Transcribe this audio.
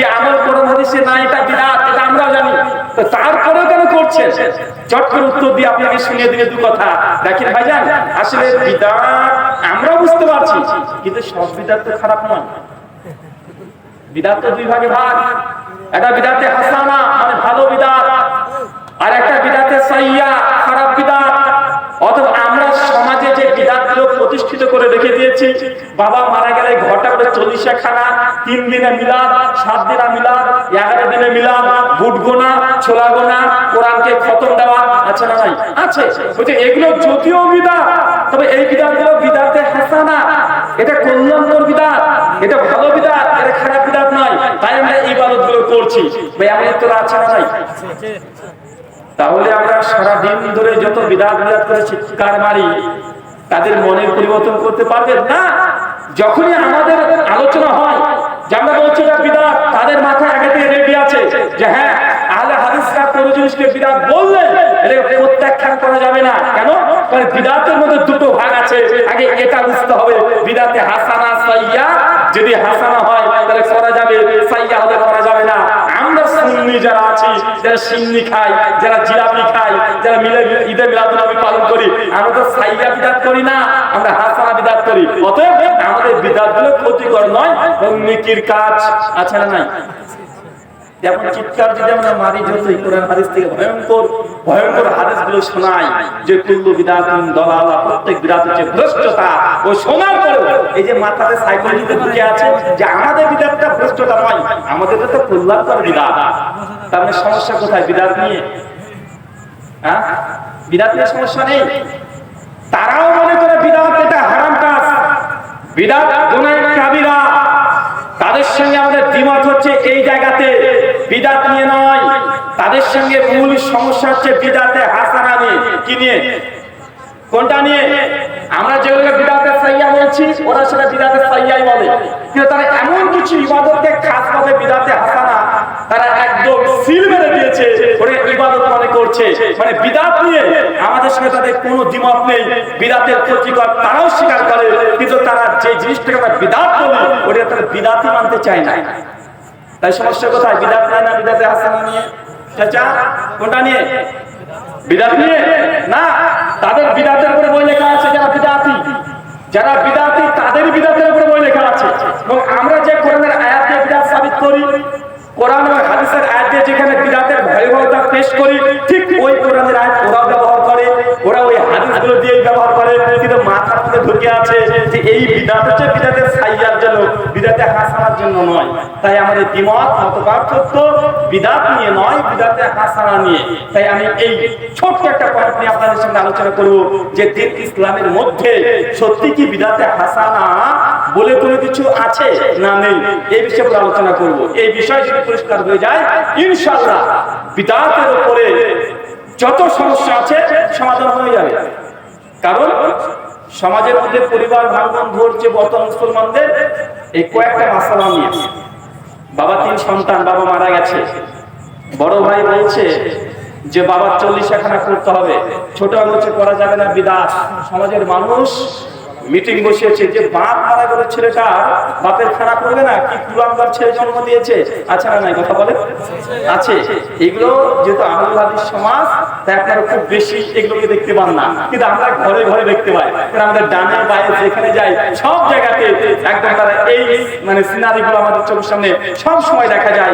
যে আমল কোরআন হাদিসে না এটা বিদাত এটা আমরা জানি। তো তারপরেও কেন করছেন চট করে উত্তর দিয়ে আপনাকে শুনিয়ে দিলে দু কথা। দেখেন ভাইজান, আসলে বিদাত আমরা বুঝতে পারছি, কিন্তু সব বিদাত তো খারাপ নয়। বিদাত তো দুই ভাগে ভাগ। একটা বিদাতে হাসানা মানে ভালো বিদাত আর একটা বিদাতে সাইয়া, খারাপ বিদাত অথবা আমরা সমাজে যে বিদাতগুলো প্রতিষ্ঠিত করে রেখে দিয়েছি বাবা মারা গেলে ঘরটা করে চল্লিশে খানা, তিন দিনে মিলাদ, সাত দিনে মিলাদ, এগারো দিনে মিলাদ, বুট গোনা, ছোলা গোনা, কোরআনকে খতম দেওয়া, আছে না নাই? আছে। বলছে, এগুলো যদিও বিদাত, তবে এই বিদাতগুলো বিদাতে হাসানা। এটা কল্যাণকর বিদাত, এটা ভালো বিদাত, এটা খারাপ বিদাত নয়। তাই আমরা এই ইবাদতগুলো করছি। ভাই আমাদের তো আছে না নাই? তাহলে আমরা সারা দিন ধরে যত বিদাত বিদাত করে চিৎকার মারি তাদের মনে পরিবর্তন করতে পারবেন না। যখনই আমাদের আলোচনা হয় যে আমরা বলছি বিদাত, তাদের মাথায় আগে থেকে রেডি আছে যে হ্যাঁ আহলে হাদিসরা কোন জিনিসকে বিদাত বললে এটাকে প্রত্যাখ্যান করা যাবে না। কেন? কারণ বিদাতের মধ্যে দুটো ভাগ আছে। আগে এটা বুঝতে হবে, বিদাতে হাসানা, সাইয়া। যদি হাসানা হয়, তাহলে করা যাবে সাইয়া হলে যারা আছি, যারা সিন্নি খাই যারা জিলাপি খাই যারা মিলে ঈদে মিলাদুল পালন করি, আমরা তো সাইয়া বিদাত করি না, আমরা হাসানা বিদাত করি। অতএব আমাদের বিদাতগুলো ক্ষতিকর নয় নেকির কাজ, আছে না নাই? যেমন চিৎকার যদি আমরা মারি, যতই কোরআন হাদিস থেকে ভয়ঙ্কর ভয়ঙ্কর হাদিসগুলো শোনাই যে কুল্লু বিদাতুন দলালা, প্রত্যেক বিদাত হচ্ছে ভ্রষ্টতা। ও শোনার পরেও এই যে মাথাতে সাইকোলজিতে ঢুকে আছে যে আমাদের বিদাতটা ভ্রষ্টতা নয় আমাদের তো কল্যাণকর বিদাত। তার মানে সমস্যা কোথায় বিদাত নিয়ে? হ্যাঁ বিদাত নিয়ে সমস্যা নেই? তারাও মনে করে বিদাত এটা হারাম কাজ। বিদাত গুনাহ কাবিরা। তাদের সঙ্গে আমাদের দ্বিমত হচ্ছে এই জায়গাতে বিদাত নিয়ে নয়। তাদের সঙ্গে মূল সমস্যা হচ্ছে বিদাতে হাসানা নিয়ে কি নিয়ে? কোনটা নিয়ে? আমরা যেগুলো বিদাতে সাইয়া বলছি, ওরা সেটা বিদাতে সাইয়াই বলে। কিন্তু তারা এমন কিছু ইবাদতকে খাস ভাবে বিদাতে হাসানা তারা একদম সিল মেরে দিয়েছে, ওরা ইবাদত মনে করছে। মানে বিদাত নিয়ে আমাদের সঙ্গে তাদের কোনো দ্বিমত নেই। বিদাতের ক্ষতিকর তারাও স্বীকার করে, কিন্তু তারা যে জিনিসটাকে আমরা বিদাত বলি, ওটা তারা বিদাতই মানতে চায় না। তাই সমস্যা কোথায়? বিদাত নেয় না বিদাতে হাসানা নিয়ে? চাচা, কোনটা নিয়ে? বিদাত নিয়ে? না, তাদের বিদাতের উপরে বই লেখা আছে যারা বিদাতি। যারা বিদাতি, তাদের বিদাতের উপরে বই লেখা আছে। এবং আমরা যে কোরআনের আয়াত দিয়ে বিদাত সাবিত করি, কোরআন ও হাদিসের আয়াত দিয়ে যেখানে বিদাতের ভয়াবহতা পেশ করি, ঠিক ওই কোরআনের আয়াত ওরাও ব্যবহার করে, ওরা ওই হাদিসগুলো দিয়েই ব্যবহার করে, কিন্তু মাথার মধ্যে ঢুকে আছে যে এই বিদাত হচ্ছে সাইয়ার বিদাতে জন্য নয়। তাই আমাদের দ্বিমত মত পার্থক্য বিদাত নিয়ে নয় বিদাতে হাসানা নিয়ে। তাই আমি এই ছোট্ট একটা পয়েন্ট নিয়ে আপনাদের আলোচনা করব যে দিন ইসলামের মধ্যে সত্যি কি বিদাতে হাসানা বলে কোনো কিছু আছে না নেই? এই বিষয়ে আলোচনা করব। এই বিষয় যদি পরিষ্কার হয়ে যায়, ইনশাআল্লাহ বিদাতের উপরে যত সমস্যা আছে সমাধান হয়ে যাবে। কারণ সমাজের মধ্যে পরিবার ভাঙন ধরছে বর্তমান মুসলমানদের, এই কয়েকটা মাসালা নিয়ে। বাবা তিন সন্তান, বাবা মারা গেছে। বড় ভাই বলছে যে বাবার চল্লিশ খানা করতে হবে। ছোট আঙুলছে করা যাবে না, বিদাস। সমাজের মানুষ মিটিং বসিয়েছে যে বাপ মারা গেল ছেলেটা বাপের খানা করবে না? কি কুলাঙ্গার ছেলে জন্ম দিয়েছে? আচ্ছা না নাই? কথা বলে আছে। এগুলো যেহেতু আহ্লাদিস সমাজ, তাই আপনারা খুব বেশি এগুলোকে দেখতে পান না। কিন্তু আমরা ঘরে ঘরে দেখতে পাই। কারণ আমাদের ডানে বাইরে যেখানে যাই সব জায়গাতে একদম তারা এই মানে সিনারিগুলো আমাদের চোখের সামনে সব সময় দেখা যায়।